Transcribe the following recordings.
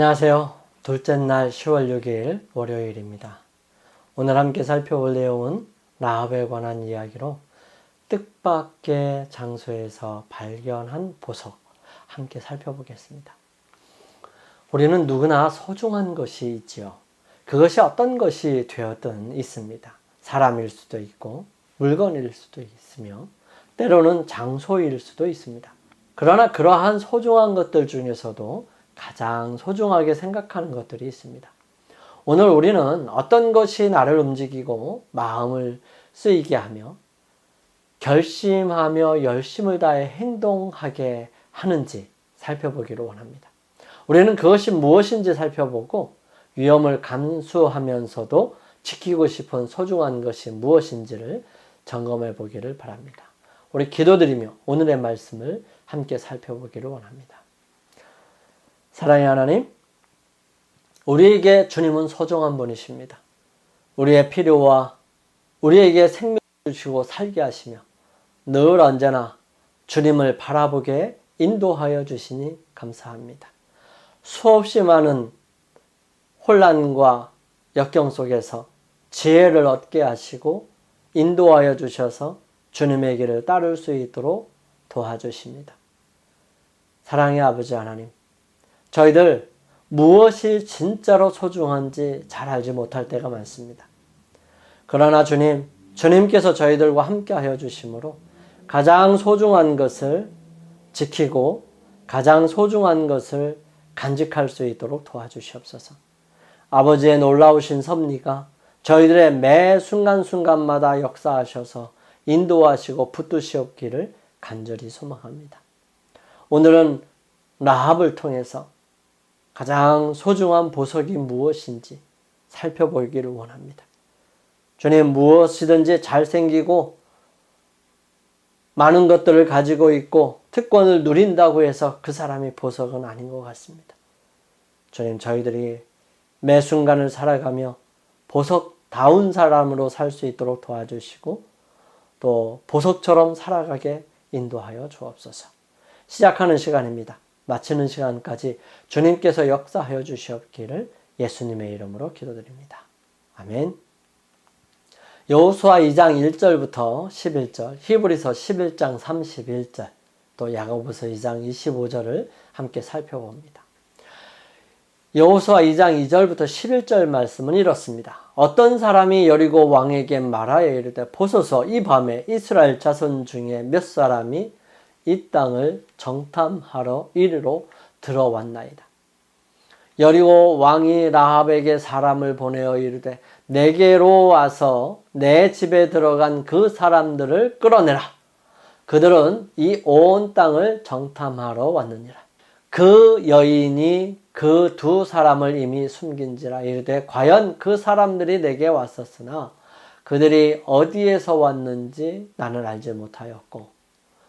안녕하세요. 둘째 날 10월 6일 월요일입니다. 오늘 함께 살펴볼 내용은 라합에 관한 이야기로 뜻밖의 장소에서 발견한 보석 함께 살펴보겠습니다. 우리는 누구나 소중한 것이 있지요. 그것이 어떤 것이 되었든 있습니다. 사람일 수도 있고 물건일 수도 있으며 때로는 장소일 수도 있습니다. 그러나 그러한 소중한 것들 중에서도 가장 소중하게 생각하는 것들이 있습니다. 오늘 우리는 어떤 것이 나를 움직이고 마음을 쓰이게 하며 결심하며 열심을 다해 행동하게 하는지 살펴보기를 원합니다. 우리는 그것이 무엇인지 살펴보고 위험을 감수하면서도 지키고 싶은 소중한 것이 무엇인지를 점검해 보기를 바랍니다. 우리 기도드리며 오늘의 말씀을 함께 살펴보기를 원합니다. 사랑의 하나님, 우리에게 주님은 소중한 분이십니다. 우리의 필요와 우리에게 생명 주시고 살게 하시며 늘 언제나 주님을 바라보게 인도하여 주시니 감사합니다. 수없이 많은 혼란과 역경 속에서 지혜를 얻게 하시고 인도하여 주셔서 주님의 길을 따를 수 있도록 도와주십니다. 사랑의 아버지 하나님, 저희들 무엇이 진짜로 소중한지 잘 알지 못할 때가 많습니다. 그러나 주님, 주님께서 저희들과 함께 하여 주심으로 가장 소중한 것을 지키고 가장 소중한 것을 간직할 수 있도록 도와주시옵소서. 아버지의 놀라우신 섭리가 저희들의 매 순간순간마다 역사하셔서 인도하시고 붙드시옵기를 간절히 소망합니다. 오늘은 라합을 통해서 가장 소중한 보석이 무엇인지 살펴보기를 원합니다. 주님 무엇이든지 잘생기고 많은 것들을 가지고 있고 특권을 누린다고 해서 그 사람이 보석은 아닌 것 같습니다. 주님 저희들이 매 순간을 살아가며 보석다운 사람으로 살 수 있도록 도와주시고 또 보석처럼 살아가게 인도하여 주옵소서. 시작하는 시간입니다. 마치는 시간까지 주님께서 역사하여 주시옵기를 예수님의 이름으로 기도드립니다. 아멘. 여호수아 2장 1절부터 11절, 히브리서 11장 31절, 또 야고보서 2장 25절을 함께 살펴봅니다. 여호수아 2장 2절부터 11절 말씀은 이렇습니다. 어떤 사람이 여리고 왕에게 말하여 이르되 보소서 이 밤에 이스라엘 자손 중에 몇 사람이 이 땅을 정탐하러 이리로 들어왔나이다. 여리고 왕이 라합에게 사람을 보내어 이르되 내게로 와서 내 집에 들어간 그 사람들을 끌어내라. 그들은 이 온 땅을 정탐하러 왔느니라. 그 여인이 그 두 사람을 이미 숨긴지라 이르되 과연 그 사람들이 내게 왔었으나 그들이 어디에서 왔는지 나는 알지 못하였고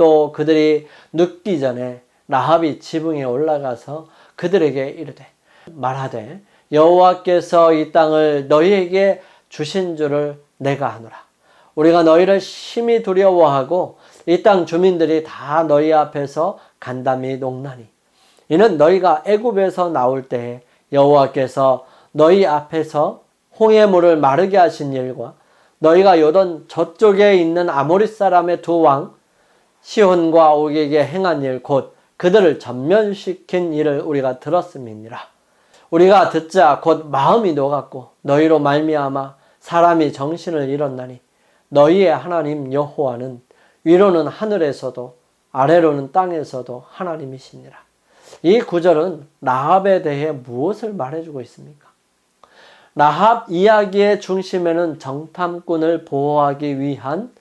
또 그들이 눕기 전에 라합이 지붕에 올라가서 그들에게 이르되 말하되 여호와께서 이 땅을 너희에게 주신 줄을 내가 아노라. 우리가 너희를 심히 두려워하고 이 땅 주민들이 다 너희 앞에서 간담이 녹나니 이는 너희가 애굽에서 나올 때에 여호와께서 너희 앞에서 홍해 물을 마르게 하신 일과 너희가 요던 저쪽에 있는 아모리 사람의 두 왕 시혼과 옥에게 행한 일 곧 그들을 전면시킨 일을 우리가 들었음이니라. 우리가 듣자 곧 마음이 녹았고 너희로 말미암아 사람이 정신을 잃었나니 너희의 하나님 여호와는 위로는 하늘에서도 아래로는 땅에서도 하나님이시니라. 이 구절은 라합에 대해 무엇을 말해주고 있습니까? 라합 이야기의 중심에는 정탐꾼을 보호하기 위한 예,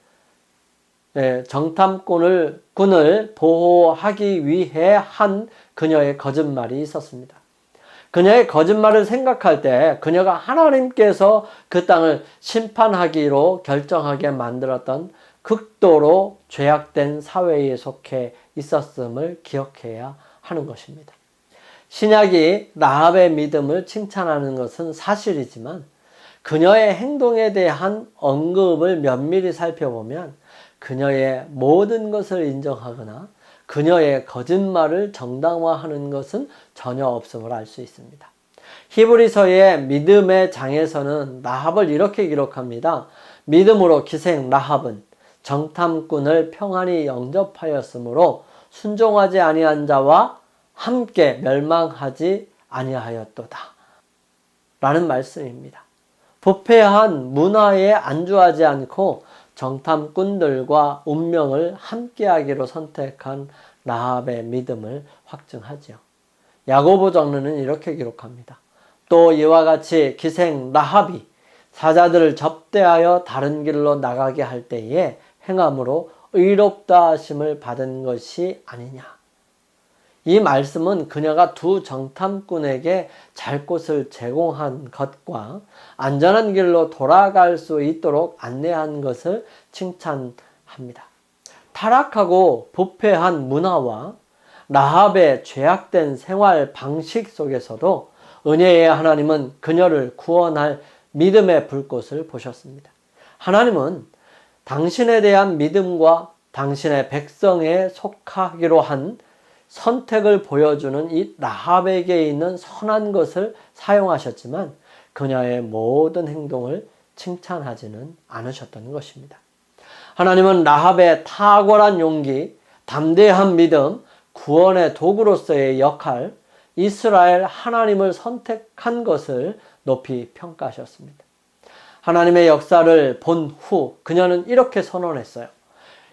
정탐꾼을 군을 보호하기 위해 한 그녀의 거짓말이 있었습니다. 그녀의 거짓말을 생각할 때 그녀가 하나님께서 그 땅을 심판하기로 결정하게 만들었던 극도로 죄악된 사회에 속해 있었음을 기억해야 하는 것입니다. 신약이 라합의 믿음을 칭찬하는 것은 사실이지만 그녀의 행동에 대한 언급을 면밀히 살펴보면 그녀의 모든 것을 인정하거나 그녀의 거짓말을 정당화하는 것은 전혀 없음을 알 수 있습니다. 히브리서의 믿음의 장에서는 라합을 이렇게 기록합니다. 믿음으로 기생 라합은 정탐꾼을 평안히 영접하였으므로 순종하지 아니한 자와 함께 멸망하지 아니하였도다. 라는 말씀입니다. 부패한 문화에 안주하지 않고 정탐꾼들과 운명을 함께하기로 선택한 라합의 믿음을 확증하지요. 야고보 장르는 이렇게 기록합니다. 또 이와 같이 기생 라합이 사자들을 접대하여 다른 길로 나가게 할 때에 행함으로 의롭다 하심을 받은 것이 아니냐. 이 말씀은 그녀가 두 정탐꾼에게 잘 곳을 제공한 것과 안전한 길로 돌아갈 수 있도록 안내한 것을 칭찬합니다. 타락하고 부패한 문화와 라합의 죄악된 생활 방식 속에서도 은혜의 하나님은 그녀를 구원할 믿음의 불꽃을 보셨습니다. 하나님은 당신에 대한 믿음과 당신의 백성에 속하기로 한 선택을 보여주는 이 라합에게 있는 선한 것을 사용하셨지만 그녀의 모든 행동을 칭찬하지는 않으셨던 것입니다. 하나님은 라합의 탁월한 용기, 담대한 믿음, 구원의 도구로서의 역할, 이스라엘 하나님을 선택한 것을 높이 평가하셨습니다. 하나님의 역사를 본 후 그녀는 이렇게 선언했어요.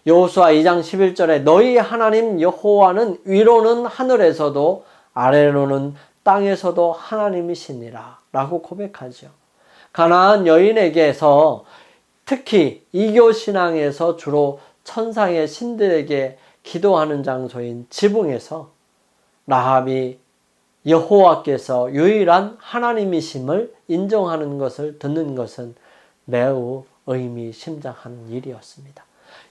여호수아 2장 11절에 너희 하나님 여호와는 위로는 하늘에서도 아래로는 땅에서도 하나님이시니라 라고 고백하죠. 가나안 여인에게서 특히 이교 신앙에서 주로 천상의 신들에게 기도하는 장소인 지붕에서 라합이 여호와께서 유일한 하나님이심을 인정하는 것을 듣는 것은 매우 의미심장한 일이었습니다.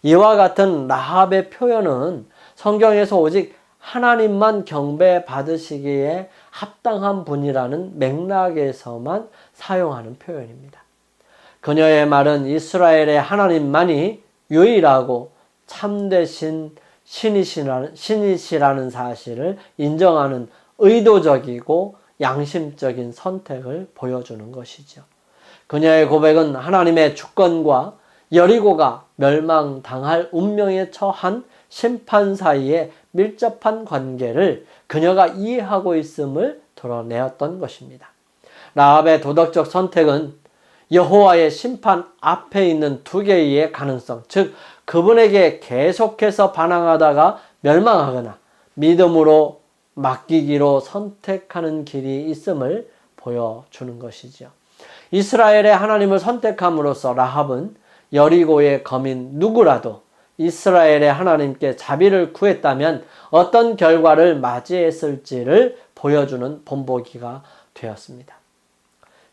이와 같은 라합의 표현은 성경에서 오직 하나님만 경배 받으시기에 합당한 분이라는 맥락에서만 사용하는 표현입니다. 그녀의 말은 이스라엘의 하나님만이 유일하고 참되신 신이시라는, 신이시라는 사실을 인정하는 의도적이고 양심적인 선택을 보여주는 것이죠. 그녀의 고백은 하나님의 주권과 여리고가 멸망당할 운명에 처한 심판 사이에 밀접한 관계를 그녀가 이해하고 있음을 드러내었던 것입니다. 라합의 도덕적 선택은 여호와의 심판 앞에 있는 두 개의 가능성, 즉 그분에게 계속해서 반항하다가 멸망하거나 믿음으로 맡기기로 선택하는 길이 있음을 보여주는 것이죠. 이스라엘의 하나님을 선택함으로써 라합은 여리고의 거민 누구라도 이스라엘의 하나님께 자비를 구했다면 어떤 결과를 맞이했을지를 보여주는 본보기가 되었습니다.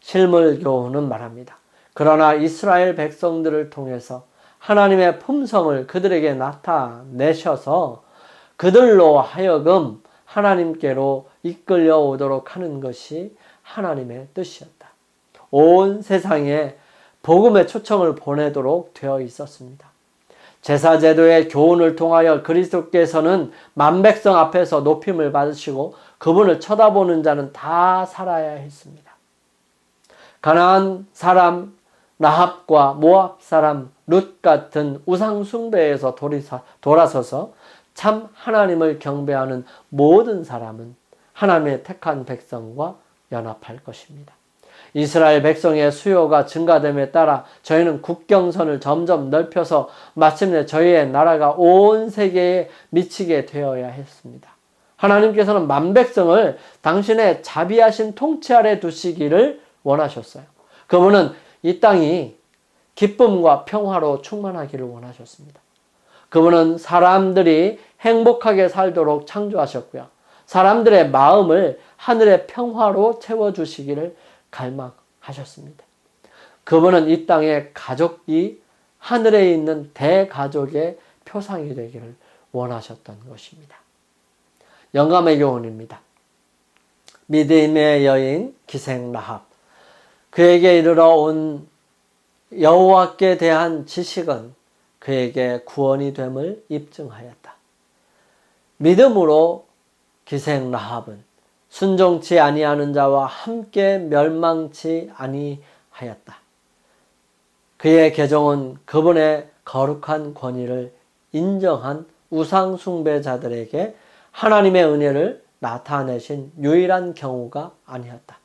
실물 교훈은 말합니다. 그러나 이스라엘 백성들을 통해서 하나님의 품성을 그들에게 나타내셔서 그들로 하여금 하나님께로 이끌려 오도록 하는 것이 하나님의 뜻이었다. 온 세상에 복음의 초청을 보내도록 되어 있었습니다. 제사제도의 교훈을 통하여 그리스도께서는 만백성 앞에서 높임을 받으시고 그분을 쳐다보는 자는 다 살아야 했습니다. 가나안 사람 라합과 모압 사람 룻 같은 우상 숭배에서 돌아서서 참 하나님을 경배하는 모든 사람은 하나님의 택한 백성과 연합할 것입니다. 이스라엘 백성의 수요가 증가됨에 따라 저희는 국경선을 점점 넓혀서 마침내 저희의 나라가 온 세계에 미치게 되어야 했습니다. 하나님께서는 만백성을 당신의 자비하신 통치 아래 두시기를 원하셨어요. 그분은 이 땅이 기쁨과 평화로 충만하기를 원하셨습니다. 그분은 사람들이 행복하게 살도록 창조하셨고요. 사람들의 마음을 하늘의 평화로 채워주시기를 갈망하셨습니다. 그분은 이 땅의 가족이 하늘에 있는 대가족의 표상이 되기를 원하셨던 것입니다. 영감의 교훈입니다. 믿음의 여인 기생 라합 그에게 이르러 온 여호와께 대한 지식은 그에게 구원이 됨을 입증하였다. 믿음으로 기생 라합은 순종치 아니하는 자와 함께 멸망치 아니하였다. 그의 계정은 그분의 거룩한 권위를 인정한 우상 숭배자들에게 하나님의 은혜를 나타내신 유일한 경우가 아니었다.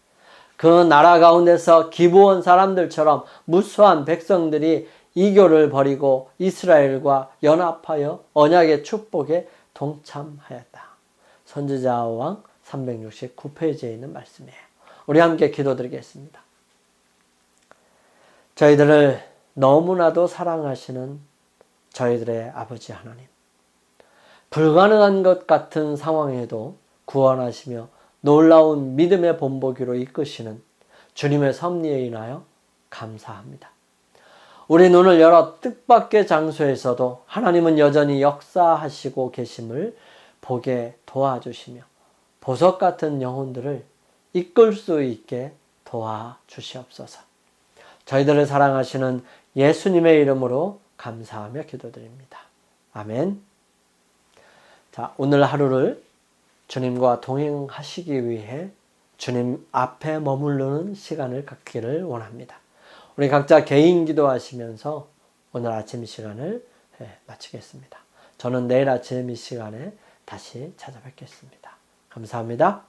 그 나라 가운데서 기부원 사람들처럼 무수한 백성들이 이교를 버리고 이스라엘과 연합하여 언약의 축복에 동참하였다. 선지자 왕 369페이지에 있는 말씀이에요. 우리 함께 기도드리겠습니다. 저희들을 너무나도 사랑하시는 저희들의 아버지 하나님. 불가능한 것 같은 상황에도 구원하시며 놀라운 믿음의 본보기로 이끄시는 주님의 섭리에 인하여 감사합니다. 우리 눈을 열어 뜻밖의 장소에서도 하나님은 여전히 역사하시고 계심을 보게 도와주시며 보석 같은 영혼들을 이끌 수 있게 도와주시옵소서. 저희들을 사랑하시는 예수님의 이름으로 감사하며 기도드립니다. 아멘. 자, 오늘 하루를 주님과 동행하시기 위해 주님 앞에 머무르는 시간을 갖기를 원합니다. 우리 각자 개인 기도하시면서 오늘 아침 시간을 예, 마치겠습니다. 저는 내일 아침 이 시간에 다시 찾아뵙겠습니다. 감사합니다.